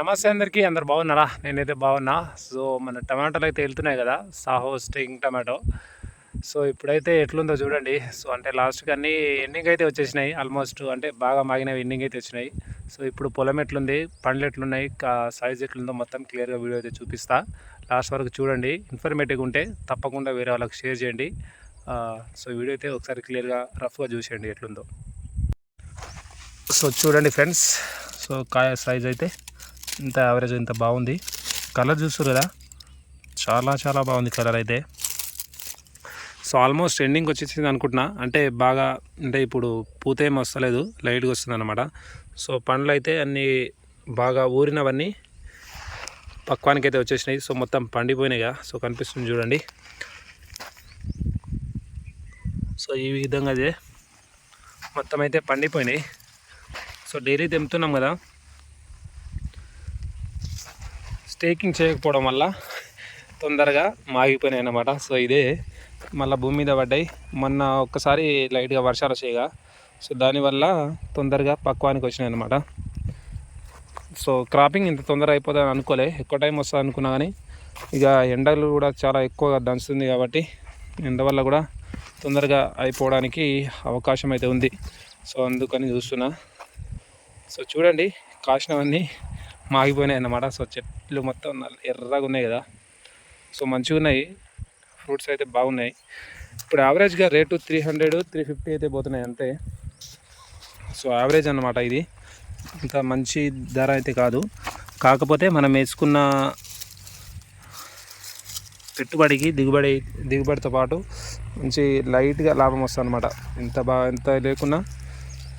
నమస్తే అందరికీ అందరు బాగున్నారా? నేనైతే బాగున్నా. సో మన టమాటాలు అయితే వెళ్తున్నాయి కదా సాహో స్టింగ్ టమాటో. సో ఇప్పుడైతే ఎట్లుందో చూడండి. సో అంటే లాస్ట్కి అన్ని ఎండింగ్ అయితే వచ్చేసినాయి. ఆల్మోస్ట్ అంటే బాగా మాగినవి ఎండింగ్ అయితే వచ్చినాయి. సో ఇప్పుడు పొలం ఎట్లుంది? పండ్లు ఎట్లున్నాయి? సైజ్ ఎట్లుందో మొత్తం క్లియర్గా వీడియో అయితే చూపిస్తా. లాస్ట్ వరకు చూడండి. ఇన్ఫర్మేటివ్గా ఉంటే తప్పకుండా వేరే వాళ్ళకి షేర్ చేయండి. సో వీడియో అయితే ఒకసారి క్లియర్గా రఫ్గా చూసేయండి ఎట్లుందో. సో చూడండి ఫ్రెండ్స్ సో కాయ సైజ్ అయితే ఇంత యావరేజ్ ఇంత బాగుంది. కలర్ చూస్తారు కదా చాలా చాలా బాగుంది కలర్ అయితే. సో ఆల్మోస్ట్ ఎండింగ్ వచ్చేసింది అనుకుంటున్నా. అంటే బాగా అంటే ఇప్పుడు పూత ఏం వస్తలేదు లైట్గా వస్తుంది అనమాట సో పండ్లు అయితే అన్నీ బాగా ఊరినవన్నీ పక్వానికి అయితే వచ్చేసినాయి. సో మొత్తం పండిపోయినాయిగా సో కనిపిస్తుంది చూడండి. సో ఈ విధంగా అదే మొత్తం అయితే పండిపోయినాయి. సో డైలీ తెంపుతున్నాం కదా. స్టేకింగ్ చేయకపోవడం వల్ల తొందరగా మాగిపోయినాయి అన్నమాట. సో ఇదే మళ్ళీ భూమి మీద పడ్డాయి. మొన్న ఒక్కసారి లైట్గా వర్షాలు వచ్చాయిగా. సో దానివల్ల తొందరగా పక్వానికి వచ్చినాయి అన్నమాట. సో క్రాపింగ్ ఇంత తొందర అయిపోతుందని అనుకోలే. ఎక్కువ టైం వస్తుంది అనుకున్నా కానీ ఇక ఎండలు కూడా చాలా ఎక్కువగా దంచుతుంది కాబట్టి ఎండ వల్ల కూడా తొందరగా అయిపోవడానికి అవకాశం అయితే ఉంది. సో అందుకని చూస్తున్నా. సో చూడండి కాసినవన్నీ మాగిపోయినాయి అన్నమాట. సో చెట్లు మొత్తం ఎర్రగా ఉన్నాయి కదా. సో మంచిగా ఉన్నాయి. ఫ్రూట్స్ అయితే బాగున్నాయి. ఇప్పుడు యావరేజ్గా rate three hundred three fifty అయితే పోతున్నాయి అంతే. సో యావరేజ్ అన్నమాట ఇది. ఇంత మంచి ధర అయితే కాదు. కాకపోతే మనం వేసుకున్న పెట్టుబడికి దిగుబడి దిగుబడితో పాటు మంచి లైట్గా లాభం వస్తుంది అనమాట ఎంత బాగా ఎంత లేకున్నా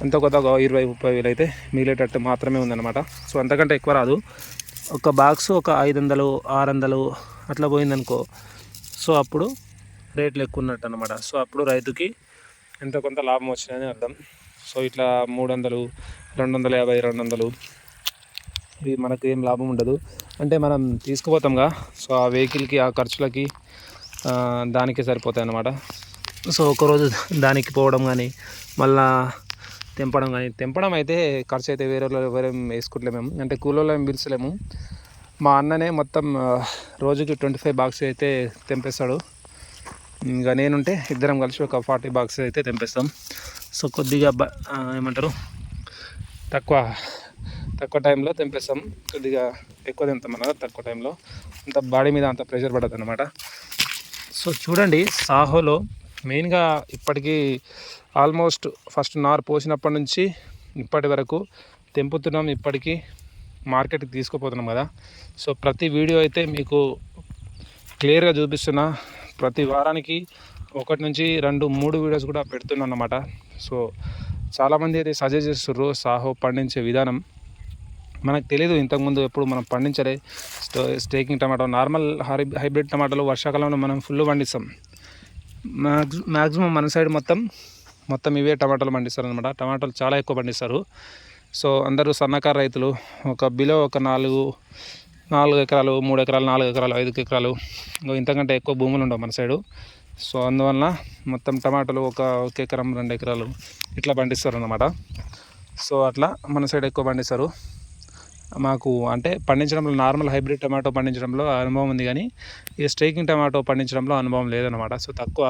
ఎంతో కొత్త ఒక ఇరవై ముప్పై వేలు అయితే మిగిలేటట్టు మాత్రమే ఉందన్నమాట. సో అంతకంటే ఎక్కువ రాదు. ఒక బాక్స్ ఒక ఐదు వందలు ఆరు వందలు అట్లా పోయిందనుకో సో అప్పుడు రేట్లు ఎక్కువ ఉన్నట్టు అనమాట సో అప్పుడు రైతుకి ఎంత కొంత లాభం వచ్చిందని అర్థం. సో ఇట్లా మూడు వందలు రెండు వందల యాభై రెండు వందలు ఇవి మనకు ఏం లాభం ఉండదు. అంటే మనం తీసుకుపోతాంగా సో ఆ వెహికల్కి ఆ ఖర్చులకి దానికే సరిపోతాయి అన్నమాట సో ఒకరోజు దానికి పోవడం కానీ మళ్ళా తెంపడం కానీ తెంపడం అయితే ఖర్చు అయితే వేరే వాళ్ళు ఎవరేం వేసుకుంటలేము మేము. అంటే కూలీలో ఏం పిలిచలేము మా అన్ననే మొత్తం రోజుకి ట్వంటీ ఫైవ్ బాక్స్ అయితే తెంపేస్తాడు. ఇంకా నేనుంటే ఇద్దరం కలిసి ఒక ఫార్టీ బాక్స్ అయితే తెంపేస్తాం. సో కొద్దిగా బ- ఏమంటారు? తక్కువ తక్కువ టైంలో తెంపేస్తాం. కొద్దిగా ఎక్కువ తెంపుతాం అన్నమాట తక్కువ టైంలో. అంత బాడీ మీద అంత ప్రెషర్ పడదు అనమాట సో చూడండి సాహోలో మెయిన్గా ఇప్పటికీ ఆల్మోస్ట్ ఫస్ట్ నార్ పోసినప్పటి నుంచి ఇప్పటి వరకు తెంపుతున్నాం ఇప్పటికీ మార్కెట్కి తీసుకుపోతున్నాం కదా. సో ప్రతి వీడియో అయితే మీకు క్లియర్గా చూపిస్తున్నా. ప్రతి వారానికి ఒకటి నుంచి రెండు మూడు వీడియోస్ కూడా పెడుతున్నాను అన్నమాట. సో చాలామంది అయితే సజెస్ట్ చేస్తుర్రు సాహో పండించే విధానం. మనకు తెలియదు ఇంతకుముందు ఎప్పుడు మనం పండించలే. Staking tomato normal high hybrid టమాటాలు వర్షాకాలంలో మనం ఫుల్ పండిస్తాం. మ్యాక్సిమం మన సైడ్ మొత్తం మొత్తం ఇవే టమాటాలు పండిస్తారు అనమాట టమాటాలు చాలా ఎక్కువ పండిస్తారు. సో అందరూ సన్నకారు రైతులు ఒక బిలో ఒక నాలుగు నాలుగు ఎకరాలు మూడు ఎకరాలు నాలుగు ఎకరాలు ఐదు ఎకరాలు ఇంతకంటే ఎక్కువ భూములు ఉండవు మన సైడు. సో అందువలన మొత్తం టమాటాలు ఒక ఒక ఎకరం రెండు ఎకరాలు ఇట్లా పండిస్తారు అన్నమాట సో అట్లా మన సైడ్ ఎక్కువ పండిస్తారు. మాకు అంటే పండించడంలో నార్మల్ హైబ్రిడ్ టమాటో పండించడంలో అనుభవం ఉంది కానీ ఈ స్ట్రైకింగ్ టమాటో పండించడంలో అనుభవం లేదనమాట సో తక్కువ.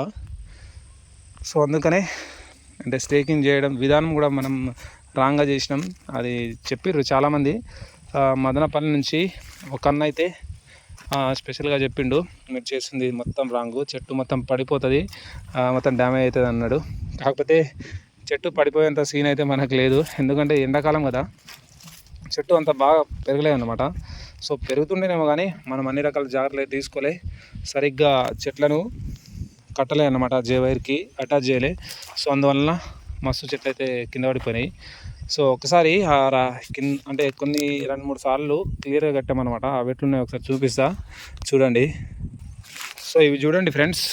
సో అందుకనే అంటే స్టేకింగ్ చేయడం విధానం కూడా మనం రాంగ్గా చేసినాం. అది చెప్పిర్రు చాలామంది. మదనపల్లి నుంచి ఒక అన్న అయితే స్పెషల్గా చెప్పిండు మీరు చేసింది మొత్తం రాంగు చెట్టు మొత్తం పడిపోతుంది మొత్తం డ్యామేజ్ అవుతుంది అన్నాడు. కాకపోతే చెట్టు పడిపోయేంత సీన్ అయితే మనకు లేదు. ఎందుకంటే ఎండాకాలం కదా. చెట్టు అంత బాగా పెరగలేదు అనమాట సో పెరుగుతుండేనేమో కానీ మనం అన్ని రకాల జాగ్రత్తలు తీసుకోలే. సరిగ్గా చెట్లను కట్టలే అనమాట జే వైర్కి అటాచ్ చేయలే. సో అందువలన మస్తు చెట్లు అయితే కింద పడిపోయినాయి. సో ఒకసారి కింద అంటే కొన్ని రెండు మూడు సార్లు క్లియర్గా కట్టామన్నమాట. అవి ఎట్లున్నాయి ఒకసారి చూపిస్తా. చూడండి. సో ఇవి చూడండి ఫ్రెండ్స్.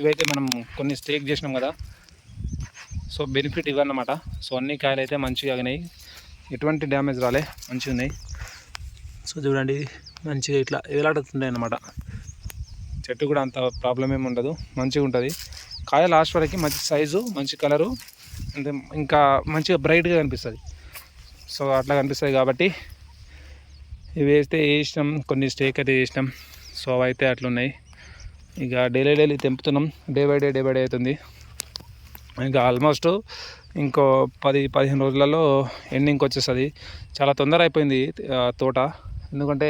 ఇవైతే మనం కొన్ని స్టేక్ చేసినాం కదా. సో బెనిఫిట్ ఇవన్నమాట సో అన్ని కాయలు అయితే మంచిగా ఆగినాయి. ఎటువంటి డ్యామేజ్ రాలే. మంచిగా ఉన్నాయి సో చూడండి మంచిగా ఇట్లా వేలాడుతున్నాయి అన్నమాట చెట్టు కూడా అంత ప్రాబ్లం ఏమి ఉండదు. మంచిగా ఉంటుంది. కాయ లాస్ట్ వరకు మంచి సైజు మంచి కలరు అంటే ఇంకా మంచిగా బ్రైట్గా కనిపిస్తుంది. సో అట్లా కనిపిస్తుంది కాబట్టి ఇవి వేస్తే వేసినాం కొన్ని స్టేక్ అయితే వేసినాం సో అవైతే అయితే అట్లున్నాయి. ఇక daily daily తెంపుతున్నాం. Day by day day by day అవుతుంది. ఇంకా ఆల్మోస్ట్ ఇంకో పది పదిహేను రోజులలో ఎండింగ్కి వచ్చేస్తుంది. చాలా తొందర అయిపోయింది తోట. ఎందుకంటే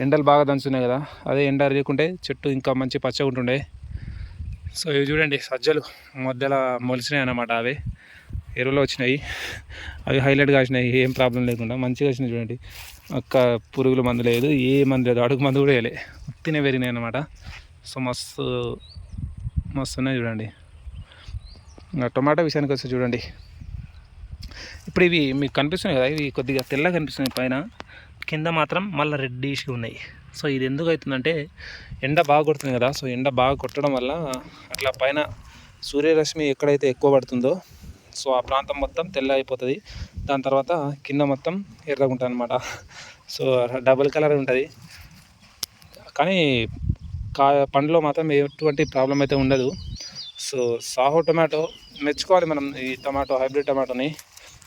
ఎండలు బాగా దంచున్నాయి కదా అదే ఎండ అరియకుంటే చెట్టు ఇంకా మంచి పచ్చగా ఉంటుండే. సో ఇవి చూడండి సజ్జలు మధ్యలో మొలిచినాయి అన్నమాట అవి. ఎరువులు వచ్చినాయి అవి హైలైట్గా వచ్చినాయి ఏం ప్రాబ్లం లేకుండా. మంచిగా వచ్చినాయి చూడండి. ఒక్క పురుగుల మందు లేదు ఏ మందు లేదు అడుగు మందు కూడా వేయలే. ఉత్తినే పెరిగినాయి అన్నమాట. సో మస్తు మస్తు ఉన్నాయి చూడండి. ఇంకా టొమాటో విషయానికి వస్తే చూడండి. ఇప్పుడు ఇవి మీకు కనిపిస్తున్నాయి కదా ఇవి కొద్దిగా తెల్లగా కనిపిస్తున్నాయి పైన. కింద మాత్రం మళ్ళీ రెడ్డిష్గా ఉన్నాయి. సో ఇది ఎందుకు అవుతుందంటే ఎండ బాగా కొడుతుంది కదా సో ఎండ బాగా కొట్టడం వల్ల అట్లా పైన సూర్యరశ్మి ఎక్కడైతే ఎక్కువ పడుతుందో సో ఆ ప్రాంతం మొత్తం తెల్ల అయిపోతుంది. దాని తర్వాత కింద మొత్తం ఎర్రగా ఉంటుంది అనమాట సో డబుల్ కలర్ ఉంటుంది. కానీ కా పండులో మాత్రం ఎటువంటి ప్రాబ్లం అయితే ఉండదు. సో సాహో టొమాటో మెచ్చుకోవాలి మనం ఈ టమాటో హైబ్రిడ్ టమాటోని.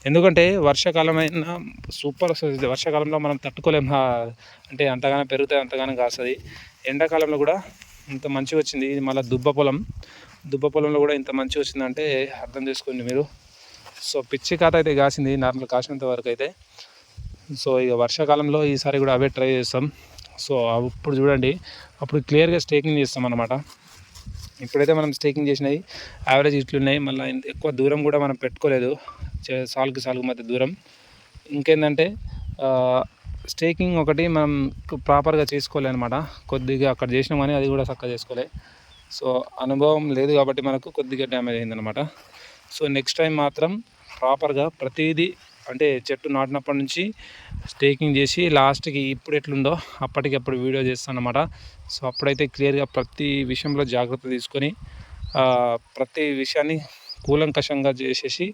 ఎందుకంటే వర్షాకాలం అయినా సూపర్ వస్తుంది. వర్షాకాలంలో మనం తట్టుకోలేం. అంటే అంతగానో పెరుగుతాయి అంతగానో కాస్తుంది. ఎండాకాలంలో కూడా ఇంత మంచిగా వచ్చింది. ఇది మళ్ళీ దుబ్బ పొలం. దుబ్బ పొలంలో కూడా ఇంత మంచిగా వచ్చిందంటే అర్థం చేసుకోండి మీరు. సో పిచ్చి కాత అయితే కాసింది నార్మల్ కాసినంత వరకు అయితే. సో ఇక వర్షాకాలంలో ఈసారి కూడా అవే ట్రై చేస్తాం. సో అప్పుడు చూడండి. అప్పుడు క్లియర్గా స్టేకింగ్ చేస్తాం అనమాట ఇప్పుడైతే మనం స్టేకింగ్ చేసినవి యావరేజ్ ఇట్లున్నాయి. మళ్ళీ ఎక్కువ దూరం కూడా మనం పెట్టుకోలేదు. సాల్కి సాల్కి మధ్య దూరం. ఇంకేంటంటే స్టేకింగ్ ఒకటి మనం ప్రాపర్గా చేసుకోలేనమాట. కొద్దిగా అక్కడ చేసినాం కానీ అది కూడా చక్కగా చేసుకోలే. సో అనుభవం లేదు కాబట్టి మనకు కొద్దిగా డ్యామేజ్ అయిందనమాట సో నెక్స్ట్ టైం మాత్రం ప్రాపర్గా ప్రతిదీ అంటే చెట్టు నాటినప్పటి నుంచి స్టేకింగ్ చేసి లాస్ట్కి ఇప్పుడు ఎట్లుందో అప్పటికప్పుడు వీడియో చేస్తాను అనమాట సో అప్పుడైతే క్లియర్గా ప్రతి విషయంలో జాగ్రత్త తీసుకొని ప్రతి విషయాన్ని కూలంకషంగా చేసేసి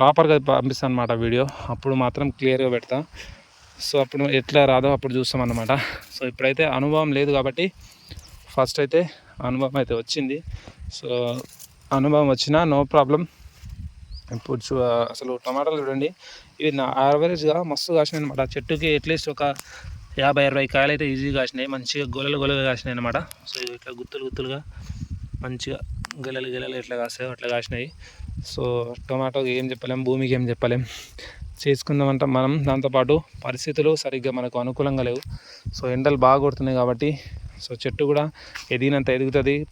ప్రాపర్గా పంపిస్తాను అనమాట వీడియో. అప్పుడు మాత్రం క్లియర్గా పెడతా. సో అప్పుడు ఎట్లా రాదో అప్పుడు చూస్తాం అన్నమాట. సో ఇప్పుడైతే అనుభవం లేదు కాబట్టి ఫస్ట్ అయితే అనుభవం అయితే వచ్చింది. సో అనుభవం వచ్చినా నో ప్రాబ్లం. ఇప్పుడు చూ అసలు టమాటాలు చూడండి. ఇవి నా యావరేజ్గా మస్తు కాసినాయి అనమాట చెట్టుకి అట్లీస్ట్ ఒక యాభై అరవై కాయలు అయితే ఈజీగా కాసినాయి. మంచిగా గొలలు గొలలు కాసినాయి అనమాట సో ఇట్లా గుత్తులు గుత్తులుగా మంచిగా గెలలు గెలలు ఎట్లా కాస్తాయో అట్లా కాసినాయి. సో టొమాటోకి ఏం చెప్పలేం భూమికి ఏం చెప్పలేం. చేసుకుందామంటే మనం. దాంతోపాటు పరిస్థితులు సరిగ్గా మనకు అనుకూలంగా లేవు. సో ఎండలు బాగా కొడుతున్నాయి కాబట్టి సో చెట్టు కూడా ఎదిగినంత ఎదుగుతుంది.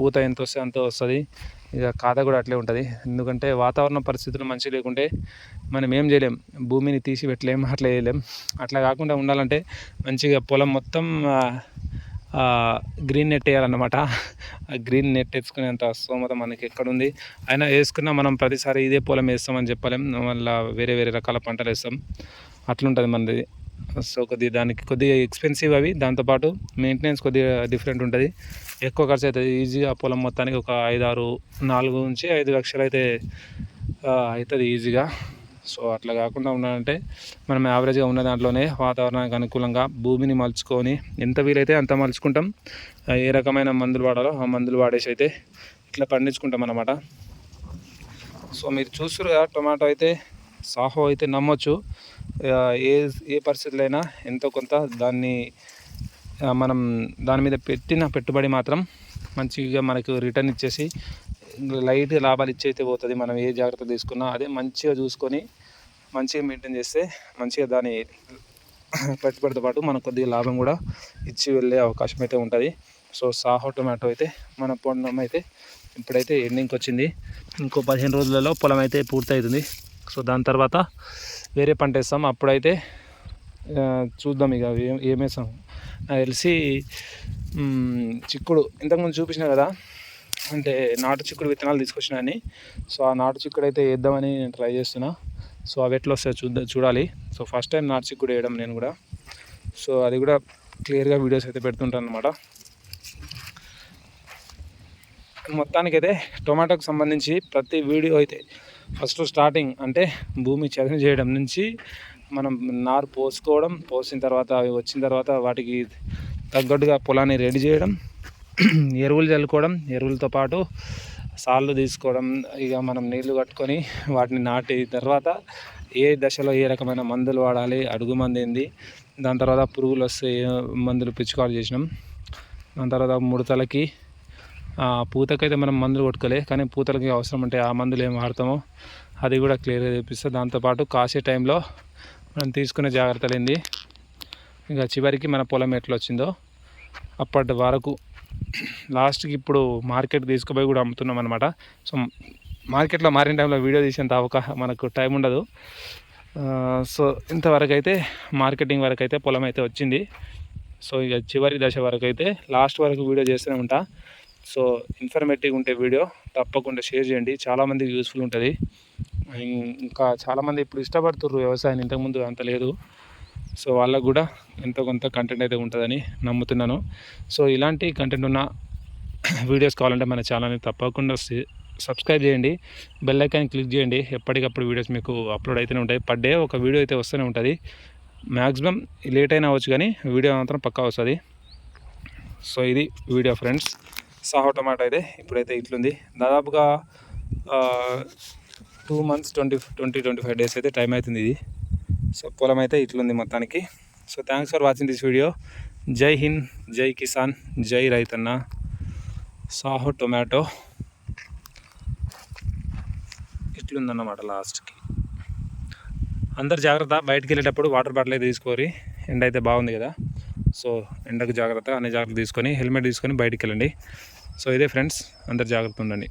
పూత ఎంత వస్తే అంత వస్తుంది. ఇక ఖాతా కూడా అట్లే ఉంటుంది. ఎందుకంటే వాతావరణ పరిస్థితులు మంచి లేకుంటే మనం ఏం చేయలేం. భూమిని తీసి పెట్టలేం అట్లా చేయలేం. అట్లా కాకుండా ఉండాలంటే మంచిగా పొలం మొత్తం గ్రీన్ నెట్ వేయాలన్నమాట. ఆ గ్రీన్ నెట్ వేసుకునేంత స్తోమత మనకి ఎక్కడుంది? అయినా వేసుకున్నా మనం ప్రతిసారి ఇదే పొలం వేస్తామని చెప్పలేం. మళ్ళీ వేరే వేరే రకాల పంటలు వేస్తాం. అట్లుంటుంది మనది. సో కొద్దిగా దానికి కొద్దిగా ఎక్స్పెన్సివ్ అవి. దాంతోపాటు మెయింటెనెన్స్ కొద్దిగా డిఫరెంట్ ఉంటుంది. ఎక్కువ ఖర్చు అవుతుంది ఈజీగా పొలం మొత్తానికి ఒక ఐదు ఆరు నాలుగు నుంచి ఐదు లక్షలు అయితే అవుతుంది ఈజీగా. సో అట్లా కాకుండా ఉండాలంటే మనం యావరేజ్గా ఉన్న దాంట్లోనే వాతావరణానికి అనుకూలంగా భూమిని మలుచుకొని ఎంత వీలైతే అంత మలుచుకుంటాం. ఏ రకమైన మందులు వాడాలో ఆ మందులు వాడేసి అయితే ఇట్లా పండించుకుంటాం అనమాట సో మీరు చూస్తారు కదా టొమాటో అయితే సాహో అయితే నమ్మొచ్చు. ఏ ఏ పరిస్థితులైనా ఎంతో కొంత దాన్ని మనం దాని మీద పెట్టిన పెట్టుబడి మాత్రం మంచిగా మనకు రిటర్న్ ఇచ్చేసి లైట్ లాభాలు ఇచ్చి అయితే పోతుంది. మనం ఏ జాగ్రత్త తీసుకున్నా అదే మంచిగా చూసుకొని మంచిగా మెయింటైన్ చేస్తే మంచిగా దాని పెట్టుబడితో పాటు మనకు కొద్దిగా లాభం కూడా ఇచ్చి వెళ్ళే అవకాశం అయితే ఉంటుంది. సో సాహో టొమాటో అయితే మన పొలం అయితే ఇప్పుడైతే ఎండింగ్కి వచ్చింది ఇంకో పదిహేను రోజులలో పొలం అయితే పూర్తవుతుంది సో దాని తర్వాత వేరే పంట వేస్తాం. అప్పుడైతే చూద్దాం ఇక ఏం ఏం వేస్తాం. నాకు తెలిసి చిక్కుడు ఇంతకుముందు చూపించిన కదా అంటే నాటు చిక్కుడు విత్తనాలు తీసుకొచ్చిన అని. సో ఆ నాటు చిక్కుడు అయితే వేద్దామని నేను ట్రై చేస్తున్నా. సో అవి ఎట్లా వస్తాయో చూద్దాం చూడాలి. సో ఫస్ట్ టైం నాటు చిక్కుడు వేయడం నేను కూడా. సో అది కూడా క్లియర్గా వీడియోస్ అయితే పెడుతుంటాను అనమాట మొత్తానికైతే టొమాటోకి సంబంధించి ప్రతి వీడియో అయితే ఫస్ట్ స్టార్టింగ్ అంటే భూమి చదును చేయడం నుంచి మనం నారు పోసుకోవడం పోసిన తర్వాత అవి వచ్చిన తర్వాత వాటికి తగ్గట్టుగా పొలాన్ని రెడీ చేయడం ఎరువులు చల్లుకోవడం ఎరువులతో పాటు సాళ్ళు తీసుకోవడం ఇక మనం నీళ్ళు కట్టుకొని వాటిని నాటి తర్వాత ఏ దశలో ఏ రకమైన మందులు వాడాలి అడుగు మంది ఏంది దాని తర్వాత పురుగులు వస్తే మందులు పిచికారు చేసినాం దాని తర్వాత ముడతలకి పూతకైతే మనం మందులు కొట్టుకోలే కానీ పూతలకి అవసరం అంటే ఆ మందులు ఏం వాడతామో అది కూడా క్లియర్గా చూపిస్తా. దాంతోపాటు కాసే టైంలో మనం తీసుకునే జాగ్రత్తలు ఏంది ఇంకా చివరికి మన పొలం ఎట్లా వచ్చిందో అప్పటి వరకు లాస్ట్కి ఇప్పుడు మార్కెట్ తీసుకుపోయి కూడా అమ్ముతున్నాం అనమాట సో మార్కెట్లో మారిన టైంలో వీడియో తీసేంత అవకాశం మనకు టైం ఉండదు. సో ఇంతవరకు అయితే మార్కెటింగ్ వరకు అయితే పొలం అయితే వచ్చింది. సో ఇక చివరి దశ వరకు అయితే లాస్ట్ వరకు వీడియో చేస్తూనే ఉంటా. సో ఇన్ఫర్మేటివ్ ఉంటే వీడియో తప్పకుండా షేర్ చేయండి. చాలామందికి యూస్ఫుల్ ఉంటుంది. ఇంకా చాలామంది ఇప్పుడు ఇష్టపడుతుర్రు వ్యవసాయాన్ని ఇంతకుముందు అంత లేదు. సో వాళ్ళకు కూడా ఎంతో కొంత కంటెంట్ అయితే ఉంటుందని నమ్ముతున్నాను. సో ఇలాంటి కంటెంట్ ఉన్న వీడియోస్ కావాలంటే మన ఛానల్ని తప్పకుండా సబ్స్క్రైబ్ చేయండి. బెల్ ఐకాన్ క్లిక్ చేయండి. ఎప్పటికప్పుడు వీడియోస్ మీకు అప్లోడ్ అయితేనే ఉంటాయి. పర్ డే ఒక వీడియో అయితే వస్తూనే ఉంటుంది. మ్యాక్సిమం లేట్ అయినా అవ్వచ్చు కానీ వీడియో మాత్రం పక్కా వస్తుంది. సో ఇది వీడియో ఫ్రెండ్స్ సాహో టమాటో అయితే ఇప్పుడైతే ఇట్లుంది. దాదాపుగా two months twenty twenty twenty five days అయితే టైం అవుతుంది ఇది. సో పొలం అయితే ఇట్లుంది మొత్తానికి. So thanks for watching this video జై హింద్ జై కిసాన్ జై రైతన్న. సాహో టొమాటో. ఇట్లుందన్నమాట లాస్ట్కి అందరు జాగ్రత్త బయటికి వెళ్ళేటప్పుడు వాటర్ బాటిల్ అయితే తీసుకోరి ఎండ అయితే బాగుంది కదా. సో ఎండకు జాగ్రత్త అన్ని జాగ్రత్త తీసుకొని హెల్మెట్ తీసుకొని బయటికి వెళ్ళండి. సో ఇదే ఫ్రెండ్స్ అందరు జాగ్రత్త ఉండండి.